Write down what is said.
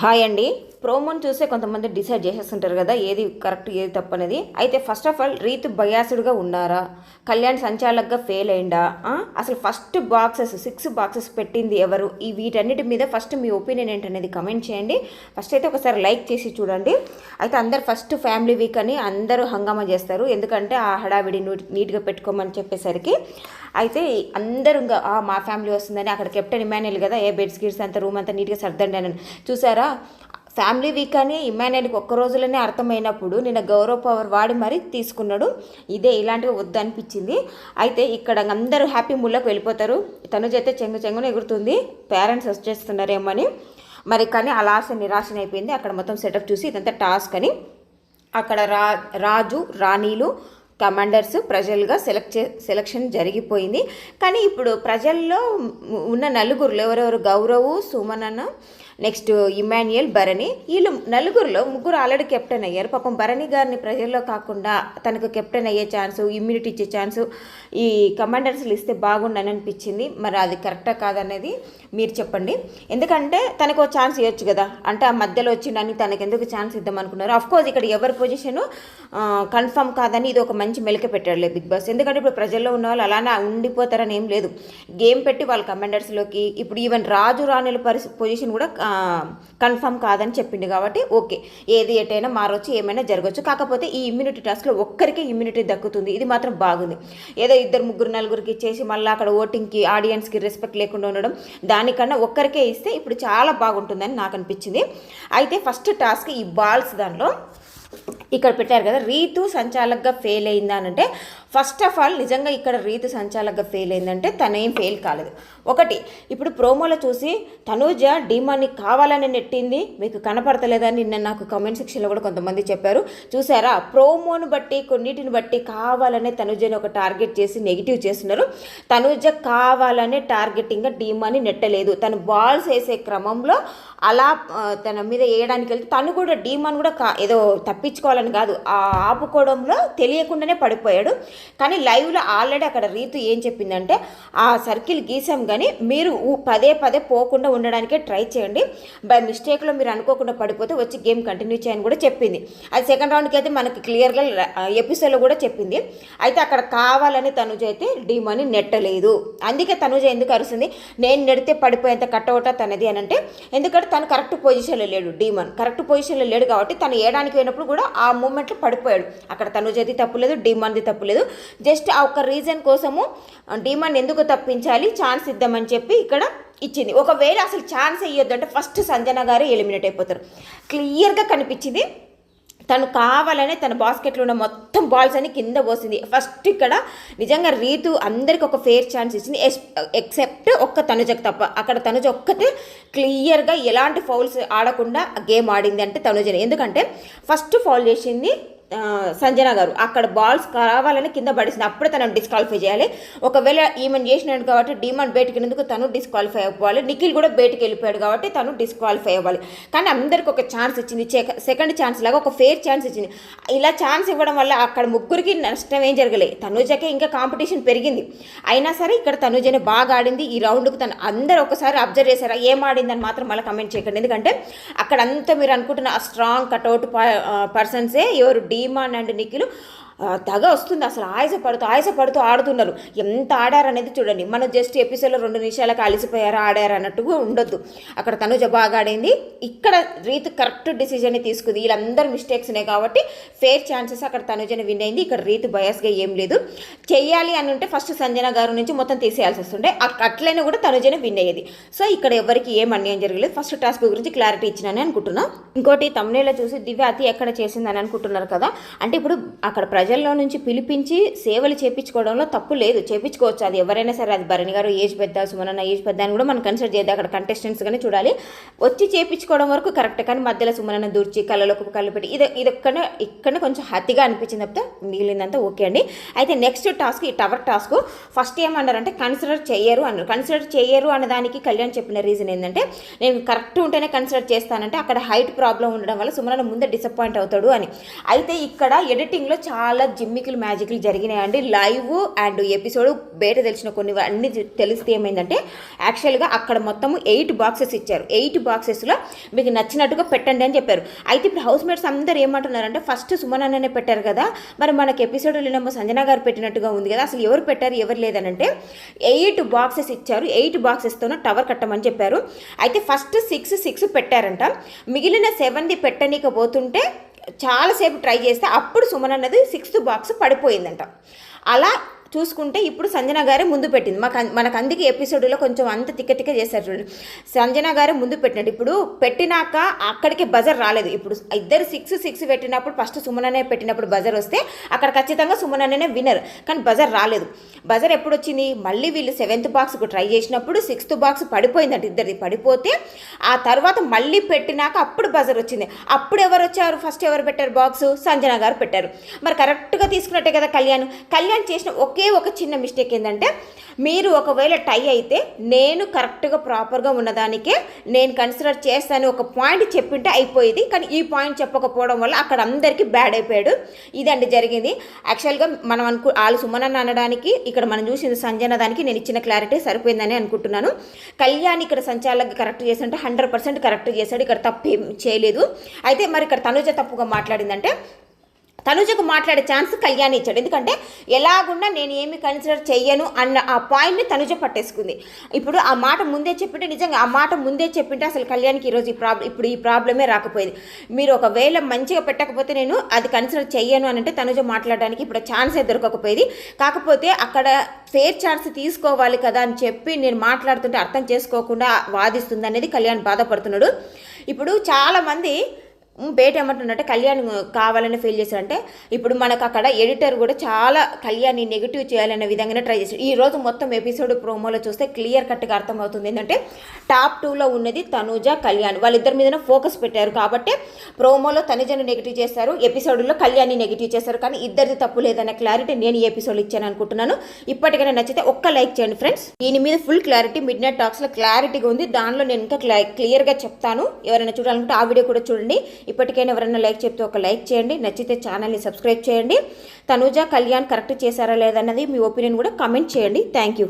Hi అండి. ప్రోమోని చూస్తే కొంతమంది డిసైడ్ చేసేస్తుంటారు కదా ఏది కరెక్ట్ ఏది తప్పనేది అయితే ఫస్ట్ ఆఫ్ ఆల్ రీతు బయాసుడ్గా ఉన్నారా? కళ్యాణ్ సంచాలకుగా ఫెయిల్ అయిందా అసలు ఫస్ట్ బాక్సెస్ సిక్స్ బాక్సెస్ పెట్టింది ఎవరు? ఈ వీటన్నిటి మీద ఫస్ట్ మీ ఒపీనియన్ ఏంటనేది కమెంట్ చేయండి. ఫస్ట్ అయితే ఒకసారి లైక్ చేసి చూడండి. అయితే అందరు ఫస్ట్ ఫ్యామిలీ వీక్ అని అందరూ హంగామా చేస్తారు. ఎందుకంటే ఆ హడావిడి నీట్గా పెట్టుకోమని చెప్పేసరికి. అయితే అందరూ ఇంకా మా ఫ్యామిలీ వస్తుందని అక్కడ కెప్టెన్ ఇమాన్యుల్ కదా ఏ బెడ్స్ గిడ్స్ అంతా రూమ్ అంతా నీట్గా సర్దండి అని. చూసారా? ఫ్యామిలీ వీక్ అని ఇమాన్యుల్కి ఒక్క రోజులోనే అర్థమైనప్పుడు నిన్న గౌరవ పవర్ వాడి మరీ తీసుకున్నాడు. ఇదే ఇలాంటివి వద్దు అనిపించింది అయితే ఇక్కడ అందరూ హ్యాపీ ముళ్ళకు వెళ్ళిపోతారు. తనుజ చెంగు చెంగున ఎగురుతుంది. పేరెంట్స్ వచ్చేస్తున్నారేమో అని. మరి కానీ అలా నిరాశన అయిపోయింది. అక్కడ మొత్తం సెటప్ చూసి ఇదంతా టాస్క్ అని. అక్కడ రా రాజు రాణీలు కమాండర్స్ ప్రజలుగా సెలెక్ట్ చే సెలక్షన్ జరిగిపోయింది. కానీ ఇప్పుడు ప్రజల్లో ఉన్న నలుగురులు ఎవరెవరు? గౌరవు సుమనన నెక్స్ట్ ఇమాన్యుయల్ భరణి. వీళ్ళు నలుగురిలో ముగ్గురు ఆల్రెడీ కెప్టెన్ అయ్యారు. పాపం భరణి గారిని ప్రజల్లో కాకుండా తనకు కెప్టెన్ అయ్యే ఛాన్సు ఇమ్యూనిటీ ఇచ్చే ఛాన్సు ఈ కమాండర్స్లు ఇస్తే బాగుండని అనిపించింది. మరి అది కరెక్టా కాదనేది మీరు చెప్పండి. ఎందుకంటే తనకు ఒక ఛాన్స్ ఇవ్వచ్చు కదా. అంటే ఆ మధ్యలో వచ్చిండని తనకు ఎందుకు ఛాన్స్ ఇద్దాం అనుకున్నారు కోర్స్ ఇక్కడ ఎవరి పొజిషన్ కన్ఫర్మ్ కాదని ఇది ఒక మంచి మెలిక పెట్టాడులే బిగ్ బాస్. ఎందుకంటే ఇప్పుడు ప్రజల్లో ఉన్న వాళ్ళు అలానే ఉండిపోతారని ఏం లేదు. గేమ్ పెట్టి వాళ్ళ కమాండర్స్లోకి ఇప్పుడు ఈవెన్ రాజు రాణుల పరిస్థితి పొజిషన్ కూడా కన్ఫర్మ్ కాదని చెప్పిండు కాబట్టి ఓకే. ఏది ఎటైనా మారొచ్చు ఏమైనా జరగచ్చు. కాకపోతే ఈ ఇమ్యూనిటీ టాస్క్లో ఒక్కరికే ఇమ్యూనిటీ దక్కుతుంది. ఇది మాత్రం బాగుంది. ఏదో ఇద్దరు ముగ్గురు నలుగురికి ఇచ్చేసి మళ్ళీ అక్కడ ఓటింగ్కి ఆడియన్స్కి రెస్పెక్ట్ లేకుండా ఉండడం దానికన్నా ఒక్కరికే ఇస్తే ఇప్పుడు చాలా బాగుంటుందని నాకు అనిపించింది. అయితే ఫస్ట్ టాస్క్ ఈ బాల్స్ దానిలో ఇక్కడ పెట్టారు కదా రీతు సంచాలకగా ఫెయిల్ అయిందా అని అంటే ఫస్ట్ ఆఫ్ ఆల్ నిజంగా ఇక్కడ రీతు సంచాలకగా ఫెయిల్ అయిందంటే తనేం ఫెయిల్ కాలేదు. ఒకటి ఇప్పుడు ప్రోమోలో చూసి తనూజ డీమాన్ని కావాలని నెట్టింది మీకు కనపడతలేదని నిన్న నాకు కమెంట్ సెక్షన్లో కూడా కొంతమంది చెప్పారు. చూసారా? ప్రోమోను బట్టి కొన్నిటిని బట్టి కావాలనే తనుజని ఒక టార్గెట్ చేసి నెగిటివ్ చేస్తున్నారు. తనుజ కావాలనే టార్గెటింగ్గా డీమాని నెట్టలేదు. తను బాల్స్ వేసే క్రమంలో అలా తన మీద వేయడానికి వెళ్తే తను కూడా డీమాన్ కూడా కా ఏదో ఆపుకోవాలని కాదు. ఆ ఆపుకోవడంలో తెలియకుండానే పడిపోయాడు. కానీ లైవ్లో ఆల్రెడీ అక్కడ రీతు ఏం చెప్పిందంటే ఆ సర్కిల్ గీసాం కానీ మీరు పదే పదే పోకుండా ఉండడానికే ట్రై చేయండి. బై మిస్టేక్లో మీరు అనుకోకుండా పడిపోతే వచ్చి గేమ్ కంటిన్యూ చేయని కూడా చెప్పింది. అది సెకండ్ రౌండ్కి అయితే మనకి క్లియర్గా ఎపిసోడ్లో కూడా చెప్పింది. అయితే అక్కడ కావాలని తనుజ అయితే డీమాని నెట్టలేదు. అందుకే తనుజ ఎందుకు అరుస్తుంది? నేను నెడితే పడిపోయేంత కట్టవుట తనది అని అంటే ఎందుకంటే తను కరెక్ట్ పొజిషన్లో లేడు డీమన్. కరెక్ట్ పొజిషన్లో లేడు కాబట్టి తను ఏడానికి పోయినప్పుడు కూడా ఆ ఆ మూమెంట్లో పడిపోయాడు. అక్కడ తనుజది తప్పులేదు తప్పు తప్పులేదు జస్ట్ ఆ ఒక్క రీజన్ కోసము డిమాండ్ ఎందుకు తప్పించాలి ఛాన్స్ ఇద్దామని చెప్పి ఇక్కడ ఇచ్చింది. ఒకవేళ అసలు ఛాన్స్ ఇవ్వద్దు అంటే ఫస్ట్ సంజన గారు ఎలిమినేట్ అయిపోతారు. క్లియర్గా కనిపించింది. తను కావాలనే తన బాస్కెట్లో ఉన్న మొత్తం బాల్స్ అని కింద పోసింది. ఫస్ట్ ఇక్కడ నిజంగా రీతు అందరికి ఒక ఫేర్ ఛాన్స్ ఇచ్చింది. ఎక్సెప్ట్ ఒక్క తనుజకు తప్ప. అక్కడ తనుజ ఒక్కతే క్లియర్గా ఎలాంటి ఫౌల్స్ ఆడకుండా గేమ్ ఆడింది అంటే తనుజనే. ఎందుకంటే ఫస్ట్ ఫౌల్ చేసింది సంజన గారు. అక్కడ బాల్స్ కావాలని కింద పడేసింది. అప్పుడే తనను డిస్క్వాలిఫై చేయాలి. ఒకవేళ ఈమెను చేసినాడు కాబట్టి డీమాన్ బయటకు ఎందుకు తను డిస్క్వాలిఫై అవ్వాలి. నిఖిల్ కూడా బయటకు వెళ్ళిపోయాడు కాబట్టి తను డిస్క్వాలిఫై అవ్వాలి. కానీ అందరికి ఒక ఛాన్స్ ఇచ్చింది. సెకండ్ ఛాన్స్ లాగా ఒక ఫేర్ ఛాన్స్ ఇచ్చింది. ఇలా ఛాన్స్ ఇవ్వడం వల్ల అక్కడ ముగ్గురికి నష్టం ఏం జరగలేదు తనుజకే ఇంకా కాంపిటీషన్ పెరిగింది. అయినా సరే ఇక్కడ తనుజనే బాగా ఆడింది. ఈ రౌండ్కి తను అందరూ ఒకసారి అబ్జర్వ్ చేశారా. ఏం ఆడిందని మాత్రం మళ్ళీ కమెంట్ చేయకండి. ఎందుకంటే అక్కడ అంతా మీరు అనుకుంటున్న ఆ స్ట్రాంగ్ కట్అవుట్ పర్సన్సే ఎవరు డీమాన్ అండ్ నిఖిల్ తెగ వస్తుంది అసలు. ఆయాస పడుతూ ఆయాస పడుతూ ఆడుతున్నారు. ఎంత ఆడారనేది చూడండి. మనం జస్ట్ ఎపిసోడ్లో రెండు నిమిషాలకు అలసిపోయారా ఆడారు అన్నట్టుగా ఉండొద్దు. అక్కడ తనుజ బాగా ఆడింది. ఇక్కడ రీతు కరెక్ట్ డిసిజన్ తీసుకుంది. వీళ్ళందరూ మిస్టేక్స్నే కాబట్టి ఫేర్ ఛాన్సెస్ అక్కడ తనుజని విన్ అయింది. ఇక్కడ రీతు బయాస్గా ఏం లేదు. చెయ్యాలి అని ఉంటే ఫస్ట్ సంజన గారు నుంచి మొత్తం తీసేయాల్సి వస్తుండే. అట్లనే కూడా తనుజనే విన్ అయ్యేది. సో ఇక్కడ ఎవరికి ఏం అన్యాయం జరగలేదు. ఫస్ట్ టాస్క్ గురించి క్లారిటీ ఇచ్చినని అనుకుంటున్నా. ఇంకోటి తమ్నేలో చూసి దివ్య అతి ఎక్కడ చేసిందని అనుకుంటున్నారు కదా. అంటే ఇప్పుడు అక్కడ ప్రజ ప్రజల్లో నుంచి పిలిపించి సేవలు చేపించుకోవడంలో తప్పు లేదు. చేపించుకోవచ్చు. అది ఎవరైనా సరే అది భరణి గారు ఏజ్ పెద్ద సుమనన్న ఏజ్ పెద్ద అని కూడా మనం కన్సిడర్ చేద్దాం. అక్కడ కంటెస్టెంట్స్గానే చూడాలి. వచ్చి చేపించుకోవడం వరకు కరెక్ట్. కానీ మధ్యలో సుమనన్న దూర్చి కళ్ళలోకి కళ్ళు పెట్టి ఇది ఇదొక్కనే ఇక్కడ ఇక్కడనే కొంచెం హతిగా అనిపించింది తప్పితే మిగిలిందంతా ఓకే అండి. అయితే నెక్స్ట్ టాస్క్ ఈ టవర్ టాస్క్ ఫస్ట్ ఏమన్నారంటే కన్సిడర్ చేయరు అన్నారు. కన్సిడర్ చేయరు అన్న దానికి కళ్యాణ్ చెప్పిన రీజన్ ఏంటంటే నేను కరెక్ట్ ఉంటేనే కన్సిడర్ చేస్తానంటే అక్కడ హైట్ ప్రాబ్లం ఉండడం వల్ల సుమనన్న ముందే డిసప్పాయింట్ అవుతాడు అని. అయితే ఇక్కడ ఎడిటింగ్లో చాలా చాలా జిమ్మికులు మ్యాజిక్లు జరిగినాయండి. లైవ్ అండ్ ఎపిసోడ్ బయట తెలిసిన కొన్ని అన్ని తెలిస్తే ఏమైందంటే యాక్చువల్గా అక్కడ మొత్తం ఎయిట్ బాక్సెస్ ఇచ్చారు. ఎయిట్ బాక్సెస్లో మీకు నచ్చినట్టుగా పెట్టండి అని చెప్పారు. అయితే ఇప్పుడు హౌస్ మేట్స్ అందరూ ఏమంటున్నారంటే ఫస్ట్ సుమన్ అన్ననే పెట్టారు కదా. మరి మనకి ఎపిసోడ్ వెళ్ళినప్పుడు సంజన గారు పెట్టినట్టుగా ఉంది కదా. అసలు ఎవరు పెట్టారు ఎవరు లేదనంటే ఎయిట్ బాక్సెస్ ఇచ్చారు. ఎయిట్ బాక్సెస్తోనే టవర్ కట్టమని చెప్పారు. అయితే ఫస్ట్ సిక్స్ సిక్స్ పెట్టారంట. మిగిలిన సెవెన్ది పెట్టనీకపోతుంటే చాలాసేపు ట్రై చేస్తే అప్పుడు సుమన్ అన్నది సిక్స్త్ బాక్స్ పడిపోయిందంట. అలా చూసుకుంటే ఇప్పుడు సంజన గారే ముందు పెట్టింది. మాకు మనకు అందుకే ఎపిసోడ్లో కొంచెం అంత తిక్క తిక్క చేశారు చూడండి. సంజన గారే ముందు పెట్టినట్టు. ఇప్పుడు పెట్టినాక అక్కడికి బజర్ రాలేదు. ఇప్పుడు ఇద్దరు సిక్స్ సిక్స్ పెట్టినప్పుడు ఫస్ట్ సుమననే పెట్టినప్పుడు బజర్ వస్తే అక్కడ ఖచ్చితంగా సుమననే విన్నర్. కానీ బజర్ రాలేదు. బజర్ ఎప్పుడు వచ్చింది మళ్ళీ వీళ్ళు సెవెంత్ బాక్స్కు ట్రై చేసినప్పుడు సిక్స్త్ బాక్స్ పడిపోయిందంట ఇద్దరిది. పడిపోతే ఆ తర్వాత మళ్ళీ పెట్టినాక అప్పుడు బజర్ వచ్చింది. అప్పుడు ఎవరు వచ్చారు? ఫస్ట్ ఎవరు పెట్టారు బాక్స్? సంజన గారు పెట్టారు. మరి కరెక్ట్గా తీసుకున్నట్టే కదా కళ్యాణ్. కళ్యాణ్ చేసిన ఒకే ఒక చిన్న మిస్టేక్ ఏంటంటే మీరు ఒకవేళ టై అయితే నేను కరెక్ట్గా ప్రాపర్గా ఉన్నదానికే నేను కన్సిడర్ చేస్తాను ఒక పాయింట్ చెప్పింటే అయిపోయేది. కానీ ఈ పాయింట్ చెప్పకపోవడం వల్ల అక్కడ అందరికీ బ్యాడ్ అయిపోయాడు. ఇదండి జరిగింది. యాక్చువల్గా మనం అనుకు వాళ్ళు సుమనన్న అనడానికి ఇక్కడ మనం చూసింది సంజన దానికి నేను ఇచ్చిన క్లారిటీ సరిపోయిందని అనుకుంటున్నాను. కళ్యాణ్ ఇక్కడ సంచాలక కరెక్ట్ చేసినట్టు హండ్రెడ్ పర్సెంట్ కరెక్ట్ చేశాడు. ఇక్కడ తప్పు చేయలేదు. అయితే మరి ఇక్కడ తనుజ తప్పుగా మాట్లాడిందంటే తనుజకు మాట్లాడే ఛాన్స్ కళ్యాణ్ ఇచ్చాడు. ఎందుకంటే ఎలాగున్నా నేను ఏమి కన్సిడర్ చెయ్యను అన్న ఆ పాయింట్ని తనుజ పట్టేసుకుంది. ఇప్పుడు ఆ మాట ముందే చెప్పింటే నిజంగా ఆ మాట ముందే చెప్పింటే అసలు కళ్యాణ్కి ఈరోజు ఈ ప్రాబ్లం ఇప్పుడు ఈ ప్రాబ్లమే రాకపోయేది. మీరు ఒకవేళ మంచిగా పెట్టకపోతే నేను అది కన్సిడర్ చెయ్యను అని అంటే తనుజ మాట్లాడడానికి ఇప్పుడు ఛాన్సే దొరకకపోయేది. కాకపోతే అక్కడ ఫేర్ ఛాన్స్ తీసుకోవాలి కదా అని చెప్పి నేను మాట్లాడుతుంటే అర్థం చేసుకోకుండా వాదిస్తుంది అనేది కళ్యాణ్ బాధపడుతున్నాడు. ఇప్పుడు చాలామంది బేట ఏమంటున్నట్టే కళ్యాణ్ కావాలని ఫీల్ చేశారంటే ఇప్పుడు మనకు అక్కడ ఎడిటర్ కూడా చాలా కళ్యాణ్ని నెగిటివ్ చేయాలనే విధంగానే ట్రై చేశాడు. ఈ రోజు మొత్తం ఎపిసోడ్ ప్రోమోలో చూస్తే క్లియర్ కట్గా అర్థమవుతుంది. ఏంటంటే టాప్ టూలో ఉన్నది తనుజ కళ్యాణ్. వాళ్ళిద్దరి మీదనే ఫోకస్ పెట్టారు కాబట్టి ప్రోమోలో తనుజను నెగిటివ్ చేశారు ఎపిసోడ్లో కళ్యాణ్ని నెగిటివ్ చేశారు. కానీ ఇద్దరిది తప్పు లేదనే క్లారిటీ నేను ఈ ఎపిసోడ్ ఇచ్చాను అనుకుంటున్నాను. ఇప్పటికైనా నచ్చితే ఒక్క లైక్ చేయండి ఫ్రెండ్స్ దీని మీద ఫుల్ క్లారిటీ మిడ్ నైట్ టాక్స్లో క్లారిటీగా ఉంది. దానిలో నేను ఇంకా క్లియర్గా చెప్తాను. ఎవరైనా చూడాలనుకుంటే ఆ వీడియో కూడా చూడండి. ఇప్పటికైనా ఎవరైనా లైక్ చెప్తే ఒక లైక్ చేయండి. నచ్చితే ఛానల్ని సబ్స్క్రైబ్ చేయండి. తనూజ కళ్యాణ్ కరెక్ట్ చేశారా లేదన్నది మీ ఒపీనియన్ కూడా కమెంట్ చేయండి. Thank you.